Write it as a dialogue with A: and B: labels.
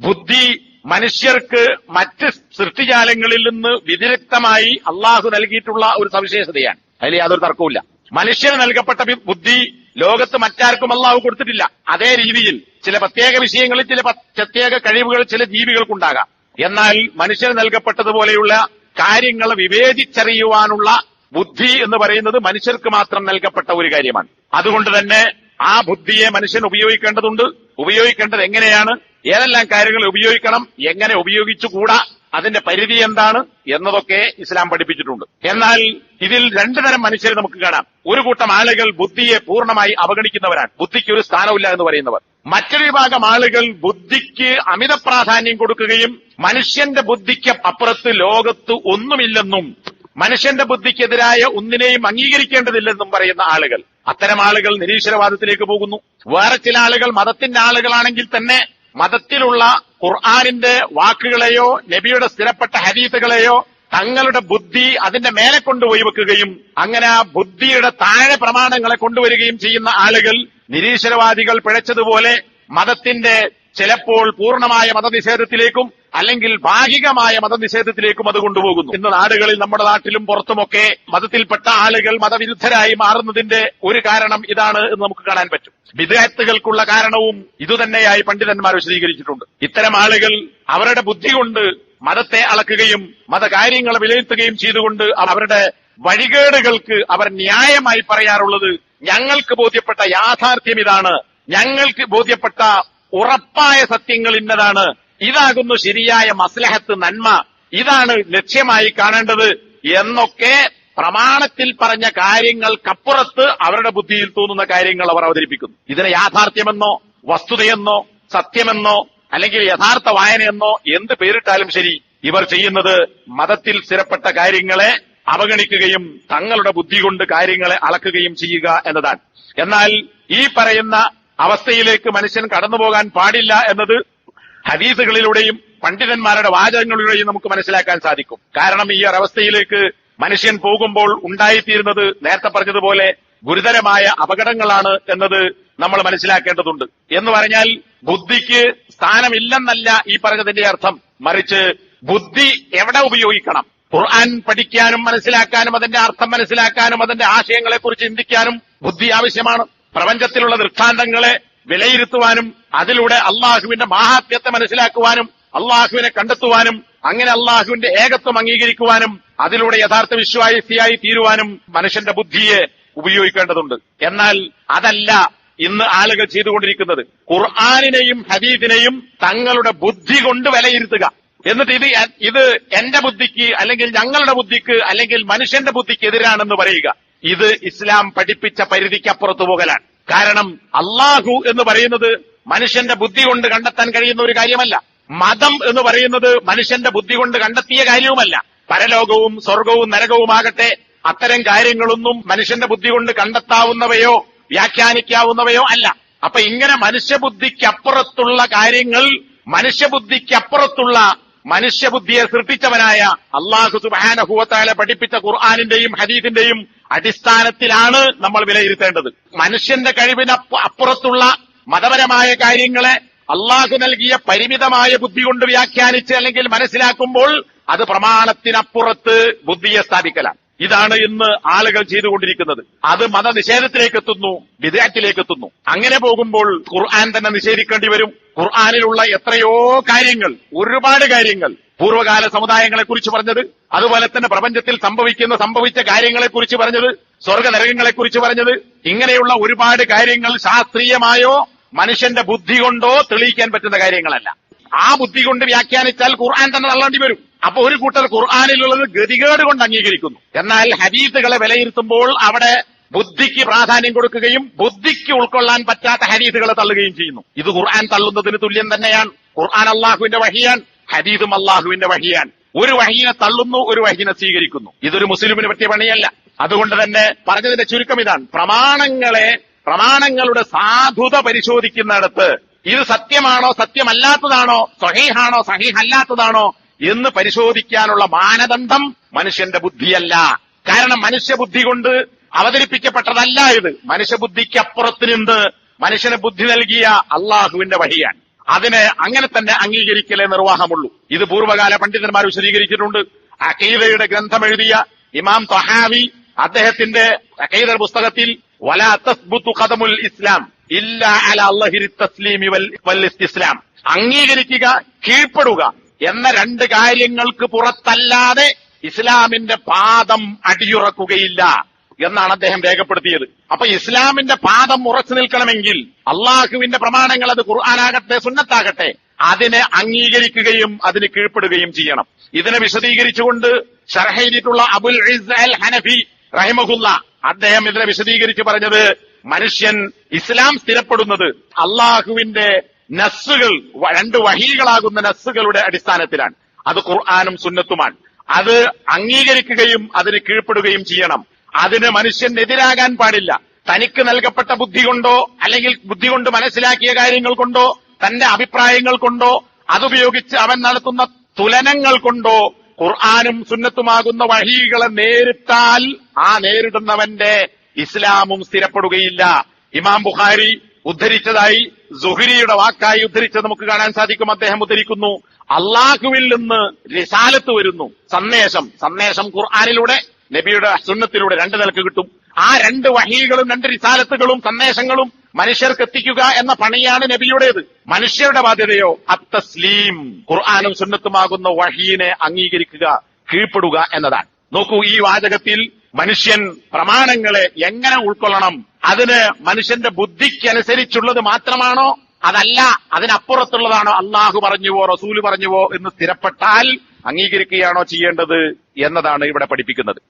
A: ബുദ്ധി മനുഷ്യർക്ക് മറ്റ് സൃഷ്ടിജാലങ്ങളിൽ നിന്ന് വ്യതിരക്തമായി അള്ളാഹു നൽകിയിട്ടുള്ള ഒരു സവിശേഷതയാണ്. അതിൽ യാതൊരു തർക്കവുമില്ല. മനുഷ്യന് നൽകപ്പെട്ട ബുദ്ധി ലോകത്ത് മറ്റാർക്കും അള്ളാഹു കൊടുത്തിട്ടില്ല. അതേ രീതിയിൽ ചില പ്രത്യേക വിഷയങ്ങളിൽ ചില പ്രത്യേക കഴിവുകൾ ചില ജീവികൾക്കുണ്ടാകാം. എന്നാൽ മനുഷ്യന് നൽകപ്പെട്ടതുപോലെയുള്ള കാര്യങ്ങൾ വിവേചിച്ചറിയുവാനുള്ള ബുദ്ധി എന്ന് പറയുന്നത് മനുഷ്യർക്ക് മാത്രം നൽകപ്പെട്ട ഒരു കാര്യമാണ്. അതുകൊണ്ട് തന്നെ ആ ബുദ്ധിയെ മനുഷ്യൻ ഉപയോഗിക്കേണ്ടതുണ്ട്. ഉപയോഗിക്കേണ്ടത് എങ്ങനെയാണ്? ഏതെല്ലാം കാര്യങ്ങൾ ഉപയോഗിക്കണം എങ്ങനെ ഉപയോഗിച്ചുകൂടാ അതിന്റെ പരിധി എന്താണ് എന്നതൊക്കെ ഇസ്ലാം പഠിപ്പിച്ചിട്ടുണ്ട്. എന്നാൽ ഇതിൽ രണ്ടു തരം മനുഷ്യരെ നമുക്ക് കാണാം. ഒരു കൂട്ടം ആളുകൾ ബുദ്ധിയെ പൂർണമായി അവഗണിക്കുന്നവരാണ്. ബുദ്ധിക്ക് ഒരു സ്ഥാനമില്ല എന്ന് പറയുന്നവർ. മറ്റൊരു വിഭാഗം ആളുകൾ ബുദ്ധിക്ക് അമിത പ്രാധാന്യം കൊടുക്കുകയും മനുഷ്യന്റെ ബുദ്ധിക്ക് അപ്പുറത്ത് ലോകത്ത് ഒന്നുമില്ലെന്നും മനുഷ്യന്റെ ബുദ്ധിക്കെതിരായ ഒന്നിനെയും അംഗീകരിക്കേണ്ടതില്ലെന്നും പറയുന്ന ആളുകൾ. അത്തരം ആളുകൾ നിരീശ്വരവാദത്തിലേക്ക് പോകുന്നു. വേറെ ചില ആളുകൾ മതത്തിന്റെ ആളുകളാണെങ്കിൽ തന്നെ മതത്തിലുള്ള ഖുർആാനിന്റെ വാക്കുകളെയോ നബിയുടെ സ്ഥിരപ്പെട്ട ഹരീത്തുകളെയോ തങ്ങളുടെ ബുദ്ധി അതിന്റെ മേലെ കൊണ്ടുപോയി വെക്കുകയും അങ്ങനെ ആ ബുദ്ധിയുടെ താഴെ പ്രമാണങ്ങളെ കൊണ്ടുവരികയും ചെയ്യുന്ന ആളുകൾ നിരീശ്വരവാദികൾ പിഴച്ചതുപോലെ മതത്തിന്റെ ചിലപ്പോൾ പൂർണമായ മതനിഷേധത്തിലേക്കും അല്ലെങ്കിൽ ഭാഗികമായ മതനിഷേധത്തിലേക്കും അത് കൊണ്ടുപോകുന്നു. ഇന്ന് നാടുകളിൽ നമ്മുടെ നാട്ടിലും പുറത്തുമൊക്കെ മതത്തിൽപ്പെട്ട ആളുകൾ മതവിരുദ്ധരായി മാറുന്നതിന്റെ ഒരു കാരണം ഇതാണ് എന്ന് നമുക്ക് കാണാൻ പറ്റും. വിദേഹത്തുകൾക്കുള്ള കാരണവും ഇതുതന്നെയായി പണ്ഡിതന്മാർ വിശദീകരിച്ചിട്ടുണ്ട്. ഇത്തരം ആളുകൾ അവരുടെ ബുദ്ധി കൊണ്ട് മതത്തെ അളക്കുകയും മതകാര്യങ്ങളെ വിലയിരുത്തുകയും ചെയ്തുകൊണ്ട് അവരുടെ വഴികേടുകൾക്ക് അവർ ന്യായമായി പറയാറുള്ളത് ഞങ്ങൾക്ക് ബോധ്യപ്പെട്ട യാഥാർത്ഥ്യം ഇതാണ്. ഞങ്ങൾക്ക് ബോധ്യപ്പെട്ട ഉറപ്പായ സത്യങ്ങൾ ഇന്നതാണ്. ഇതാകുന്നു ശരിയായ മസ്ലഹത്ത് നന്മ. ഇതാണ് ലക്ഷ്യമായി കാണേണ്ടത് എന്നൊക്കെ പ്രമാണത്തിൽ പറഞ്ഞ കാര്യങ്ങൾക്കപ്പുറത്ത് അവരുടെ ബുദ്ധിയിൽ തോന്നുന്ന കാര്യങ്ങൾ അവർ അവതരിപ്പിക്കുന്നു. ഇതിനെ യാഥാർത്ഥ്യമെന്നോ വസ്തുതയെന്നോ സത്യമെന്നോ അല്ലെങ്കിൽ യഥാർത്ഥ വായനയെന്നോ എന്ത് പേരിട്ടാലും ശരി ഇവർ ചെയ്യുന്നത് മതത്തിൽ സ്ഥിരപ്പെട്ട കാര്യങ്ങളെ അവഗണിക്കുകയും തങ്ങളുടെ ബുദ്ധി കൊണ്ട് കാര്യങ്ങളെ അളക്കുകയും ചെയ്യുക എന്നതാണ്. എന്നാൽ ഈ പറയുന്ന അവസ്ഥയിലേക്ക് മനുഷ്യൻ കടന്നു പോകാൻ പാടില്ല എന്നത് ഹദീസുകളിലൂടെയും പണ്ഡിതന്മാരുടെ വാചകങ്ങളിലൂടെയും നമുക്ക് മനസ്സിലാക്കാൻ സാധിക്കും. കാരണം ഈ ഒരവസ്ഥയിലേക്ക് മനുഷ്യൻ പോകുമ്പോൾ ഉണ്ടായിത്തീരുന്നത് നേരത്തെ പറഞ്ഞതുപോലെ ഗുരുതരമായ അപകടങ്ങളാണ് എന്നത് നമ്മൾ മനസ്സിലാക്കേണ്ടതുണ്ട്. എന്ന് പറഞ്ഞാൽ ബുദ്ധിക്ക് സ്ഥാനമില്ലെന്നല്ല ഈ പറഞ്ഞതിന്റെ അർത്ഥം. മറിച്ച് ബുദ്ധി എവിടെ ഉപയോഗിക്കണം? ഖുർആൻ പഠിക്കാനും മനസ്സിലാക്കാനും അതിന്റെ അർത്ഥം മനസ്സിലാക്കാനും അതിന്റെ ആശയങ്ങളെക്കുറിച്ച് ചിന്തിക്കാനും ബുദ്ധി ആവശ്യമാണ്. പ്രപഞ്ചത്തിലുള്ള ദൃഷ്ടാന്തങ്ങളെ വിലയിരുത്തുവാനും അതിലൂടെ അള്ളാഹുവിന്റെ മാഹാത്മ്യത്തെ മനസ്സിലാക്കുവാനും അള്ളാഹുവിനെ കണ്ടെത്തുവാനും അങ്ങനെ അള്ളാഹുവിന്റെ ഏകത്വം അംഗീകരിക്കുവാനും അതിലൂടെ യഥാർത്ഥ വിശ്വാസിയായി തീരുവാനും മനുഷ്യന്റെ ബുദ്ധിയെ ഉപയോഗിക്കേണ്ടതുണ്ട്. എന്നാൽ അതല്ല ഇന്ന് ആളുകൾ ചെയ്തുകൊണ്ടിരിക്കുന്നത്. ഖുർആാനിനെയും ഹദീദിനെയും തങ്ങളുടെ ബുദ്ധി കൊണ്ട് വിലയിരുത്തുക. എന്നിട്ട് ഇത് ഇത് എന്റെ ബുദ്ധിക്ക് അല്ലെങ്കിൽ ഞങ്ങളുടെ ബുദ്ധിക്ക് അല്ലെങ്കിൽ മനുഷ്യന്റെ ബുദ്ധിക്ക് എതിരാണെന്ന് പറയുക. ഇത് ഇസ്ലാം പഠിപ്പിച്ച പരിധിക്കപ്പുറത്തു പോകലാണ് കാരണം അള്ളാഹു എന്ന് പറയുന്നത് മനുഷ്യന്റെ ബുദ്ധി കൊണ്ട് കണ്ടെത്താൻ കഴിയുന്ന ഒരു കാര്യമല്ല. മതം എന്ന് പറയുന്നത് മനുഷ്യന്റെ ബുദ്ധി കൊണ്ട് കണ്ടെത്തിയ കാര്യവുമല്ല. പരലോകവും സ്വർഗവും നരകവുമാകട്ടെ അത്തരം കാര്യങ്ങളൊന്നും മനുഷ്യന്റെ ബുദ്ധി കൊണ്ട് കണ്ടെത്താവുന്നവയോ വ്യാഖ്യാനിക്കാവുന്നവയോ അല്ല. അപ്പൊ ഇങ്ങനെ മനുഷ്യബുദ്ധിക്കപ്പുറത്തുള്ള കാര്യങ്ങൾ മനുഷ്യബുദ്ധിക്കപ്പുറത്തുള്ള മനുഷ്യബുദ്ധിയെ സൃഷ്ടിച്ചവനായ അള്ളാഹു സുബാനഹുവത്താല പഠിപ്പിച്ച ഖുർആാനിന്റെയും ഹദീദിന്റെയും അടിസ്ഥാനത്തിലാണ് നമ്മൾ വിലയിരുത്തേണ്ടത്. മനുഷ്യന്റെ കഴിവിന് അപ്പുറത്തുള്ള മതപരമായ കാര്യങ്ങളെ അള്ളാഹു നൽകിയ പരിമിതമായ ബുദ്ധി കൊണ്ട് വ്യാഖ്യാനിച്ച് അല്ലെങ്കിൽ മനസ്സിലാക്കുമ്പോൾ അത് പ്രമാണത്തിനപ്പുറത്ത് ബുദ്ധിയെ സ്ഥാപിക്കലാണ്. ഇതാണ് ഇന്ന് ആളുകൾ ചെയ്തുകൊണ്ടിരിക്കുന്നത്. അത് മതനിഷേധത്തിലേക്ക് എത്തുന്നു വിദേഹത്തിലേക്ക് എത്തുന്നു അങ്ങനെ പോകുമ്പോൾ ഖുർആൻ തന്നെ നിഷേധിക്കേണ്ടി വരും. ഖുർആാനിലുള്ള എത്രയോ കാര്യങ്ങൾ ഒരുപാട് കാര്യങ്ങൾ. പൂർവകാല സമുദായങ്ങളെ കുറിച്ച് പറഞ്ഞത് അതുപോലെ തന്നെ പ്രപഞ്ചത്തിൽ സംഭവിക്കുന്ന സംഭവിച്ച കാര്യങ്ങളെ കുറിച്ച് പറഞ്ഞത് സ്വർഗനരകങ്ങളെ കുറിച്ച് പറഞ്ഞത് ഇങ്ങനെയുള്ള ഒരുപാട് കാര്യങ്ങൾ ശാസ്ത്രീയമായോ മനുഷ്യന്റെ ബുദ്ധി കൊണ്ടോ തെളിയിക്കാൻ പറ്റുന്ന കാര്യങ്ങളല്ല. ആ ബുദ്ധി കൊണ്ട് വ്യാഖ്യാനിച്ചാൽ ഖുർആൻ തന്നെ തള്ളേണ്ടി വരും. അപ്പൊ ഒരു കൂട്ടർ ഖുർആാനിലുള്ളത് ഗതികേട് കൊണ്ട് അംഗീകരിക്കുന്നു. എന്നാൽ ഹദീസുകളെ വിലയിരുത്തുമ്പോൾ അവിടെ ബുദ്ധിക്ക് പ്രാധാന്യം കൊടുക്കുകയും ബുദ്ധിക്ക് ഉൾക്കൊള്ളാൻ പറ്റാത്ത ഹരീതുകളെ തള്ളുകയും ചെയ്യുന്നു. ഇത് ഖുർആൻ തള്ളുന്നതിന് തുല്യം തന്നെയാണ്. ഖുർആൻ അള്ളാഹുവിന്റെ വഹിയാൻ ഹദീദും അള്ളാഹുവിന്റെ വഹിയാൻ ഒരു വഹീനെ തള്ളുന്നു ഒരു വഹീനെ സ്വീകരിക്കുന്നു. ഇതൊരു മുസ്ലിമിന് പറ്റിയ പണിയല്ല. അതുകൊണ്ട് തന്നെ പറഞ്ഞതിന്റെ ചുരുക്കം ഇതാണ്. പ്രമാണങ്ങളെ പ്രമാണങ്ങളുടെ സാധുത പരിശോധിക്കുന്നിടത്ത് ഇത് സത്യമാണോ സത്യമല്ലാത്തതാണോ സഹീഹാണോ സഹീഹല്ലാത്തതാണോ എന്ന് പരിശോധിക്കാനുള്ള മാനദണ്ഡം മനുഷ്യന്റെ ബുദ്ധിയല്ല. കാരണം മനുഷ്യബുദ്ധി കൊണ്ട് അവതരിപ്പിക്കപ്പെട്ടതല്ല ഇത്. മനുഷ്യബുദ്ധിക്കപ്പുറത്തിനുണ്ട്. മനുഷ്യന് ബുദ്ധി നൽകിയ അള്ളാഹുവിന്റെ വഴിയാണ് അതിനെ അങ്ങനെ തന്നെ അംഗീകരിക്കലേ നിർവാഹമുള്ളൂ. ഇത് പൂർവകാല പണ്ഡിതന്മാർ വിശദീകരിച്ചിട്ടുണ്ട്. അഖീദയുടെ ഗ്രന്ഥം എഴുതിയ ഇമാം തൊഹാവി അദ്ദേഹത്തിന്റെ അഖീദ പുസ്തകത്തിൽ വലാ ഖദമുൽ ഇസ്ലാം ഇല്ല അല അള്ളഹിരി തസ്ലീമി വൽ ഇസ്ലാം അംഗീകരിക്കുക കീഴ്പ്പെടുക. എന്ന രണ്ട് കാര്യങ്ങൾക്ക് പുറത്തല്ലാതെ ഇസ്ലാമിന്റെ പാദം അടിയുറക്കുകയില്ല എന്നാണ് അദ്ദേഹം രേഖപ്പെടുത്തിയത്. അപ്പൊ ഇസ്ലാമിന്റെ പാദം ഉറച്ചു നിൽക്കണമെങ്കിൽ അള്ളാഹുവിന്റെ പ്രമാണങ്ങൾ അത് ഖുർആാനാകട്ടെ സുന്നത്താകട്ടെ അതിനെ അംഗീകരിക്കുകയും അതിന് കീഴ്പ്പെടുകയും ചെയ്യണം. ഇതിനെ വിശദീകരിച്ചുകൊണ്ട് ഷർഹയിലിട്ടുള്ള അബുൽ അൽ ഹനഫി റഹിമഹുല്ല അദ്ദേഹം ഇതിനെ വിശദീകരിച്ച് പറഞ്ഞത് മനുഷ്യൻ ഇസ്ലാം സ്ഥിരപ്പെടുന്നത് അള്ളാഹുവിന്റെ നസ്സുകൾ രണ്ട് വഹികളാകുന്ന നസ്സുകളുടെ അടിസ്ഥാനത്തിലാണ്. അത് ഖുർആാനും സുന്നത്തുമാണ്. അത് അംഗീകരിക്കുകയും അതിന് കീഴ്പ്പെടുകയും ചെയ്യണം. അതിന് മനുഷ്യനെതിരാകാൻ പാടില്ല. തനിക്ക് നൽകപ്പെട്ട ബുദ്ധി കൊണ്ടോ അല്ലെങ്കിൽ ബുദ്ധി കൊണ്ട് മനസ്സിലാക്കിയ കാര്യങ്ങൾ കൊണ്ടോ തന്റെ അഭിപ്രായങ്ങൾ കൊണ്ടോ അതുപയോഗിച്ച് അവൻ നടത്തുന്ന തുലനങ്ങൾ കൊണ്ടോ ഖുർആാനും സുന്നത്തുമാകുന്ന വഹികളെ നേരിട്ടാൽ ആ നേരിടുന്നവന്റെ ഇസ്ലാമും സ്ഥിരപ്പെടുകയില്ല. ഇമാം ബുഖാരി ഉദ്ധരിച്ചതായി സുഹരിയുടെ വാക്കായി ഉദ്ധരിച്ച് നമുക്ക് കാണാൻ സാധിക്കും അദ്ദേഹം ഉദ്ധരിക്കുന്നു. അള്ളാഹുവിൽ നിന്ന് റിസാലത്ത് വരുന്നു. സന്ദേശം. സന്ദേശം ഖുർആാനിലൂടെ നബിയുടെ സുന്നത്തിലൂടെ രണ്ട് നിലയ്ക്ക് കിട്ടും. ആ രണ്ട് വഹികളും രണ്ട് റിസാലത്തുകളും സന്ദേശങ്ങളും മനുഷ്യർക്ക് എത്തിക്കുക എന്ന പണിയാണ് നബിയുടേത്. മനുഷ്യരുടെ ബാധ്യതയോ? അത്തസ്ലീം. ഖുർആാനും സുന്നത്തുമാകുന്ന വഹീനെ അംഗീകരിക്കുക കീഴ്പ്പെടുക എന്നതാണ്. നോക്കൂ ഈ വാചകത്തിൽ മനുഷ്യൻ പ്രമാണങ്ങളെ എങ്ങനെ ഉൾക്കൊള്ളണം? അതിന് മനുഷ്യന്റെ ബുദ്ധിക്കനുസരിച്ചുള്ളത് മാത്രമാണോ? അതല്ല അതിനപ്പുറത്തുള്ളതാണോ? അള്ളാഹു പറഞ്ഞുവോ റസൂൽ പറഞ്ഞുവോ എന്ന് സ്ഥിരപ്പെട്ടാൽ അംഗീകരിക്കുകയാണോ ചെയ്യേണ്ടത് എന്നതാണ് ഇവിടെ പഠിപ്പിക്കുന്നത്.